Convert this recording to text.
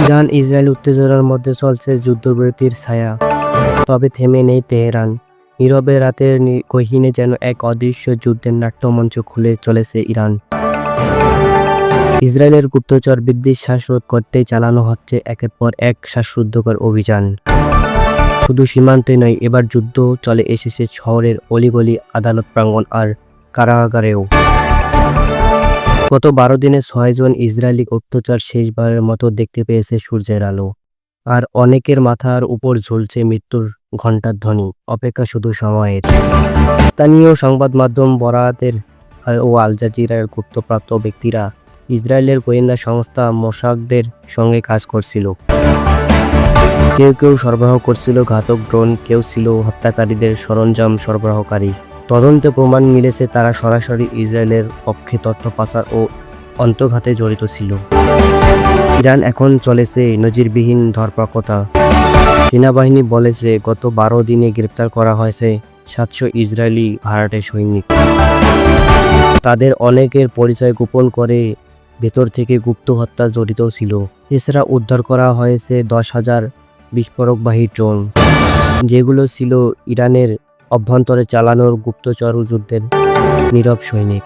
Iran Israel উত্তেজনার মধ্যে চলছে যুদ্ধবিরতির ছায়া। তবে থেমে নেই তেহরান। নীরবে রাতের নি- গহীনে যেন এক অদৃশ্য যুদ্ধের নাট্যমঞ্চ খুলে চলেছে ইরান। ইসরায়েলের গুপ্তচর বিদ্বেষ শ্বাসরোধ করতেই চালানো হচ্ছে একের পর এক শ্বাসরুদ্ধকর অভিযান। শুধু সীমান্তে নয়, এবার যুদ্ধ চলে এসেছে শহরের অলিগলি আদালত প্রাঙ্গণ আর কারাগারেও। গত বারো দিনে ছয়জন ইসরায়েলি অত্যাচার শেষবারের মতো দেখতে পেয়েছে সূর্যের আলো। আর অনেকের মাথার উপর ঝুলছে মৃত্যুর ঘণ্টার ধ্বনি, অপেক্ষা শুধু সময়ের। স্থানীয় সংবাদ মাধ্যম বরাতের ও আল জাজিরার গুপ্তপ্রাপ্ত ব্যক্তিরা ইসরায়েলের গোয়েন্দা সংস্থা মোসাকদের সঙ্গে কাজ করছিল। কেউ কেউ সরবরাহ করছিল ঘাতক ড্রোন, কেউ ছিল হত্যাকারীদের সরঞ্জাম সরবরাহকারী। তদন্তে প্রমাণ মিলেছে তারা সরাসরি ইসরায়েলের পক্ষে তথ্য পাচার ও অন্তর্ঘাতে জড়িত ছিল। ইরান এখন চলেছে নজিরবিহীন ধরপাকতা সেনাবাহিনী বলেছে গত বারো দিনে গ্রেপ্তার করা হয়েছে সাতশো ইসরায়েলি ভাড়াটে সৈনিক। তাদের অনেকের পরিচয় গোপন করে ভেতর থেকে গুপ্ত হত্যা জড়িত ছিল। এছাড়া উদ্ধার করা হয়েছে দশ হাজার বিস্ফোরকবাহী ড্রোন। যেগুলো ছিল ইরানের অভ্যন্তরে চালানোর গুপ্তচর যুদ্ধের নীরব সৈনিক।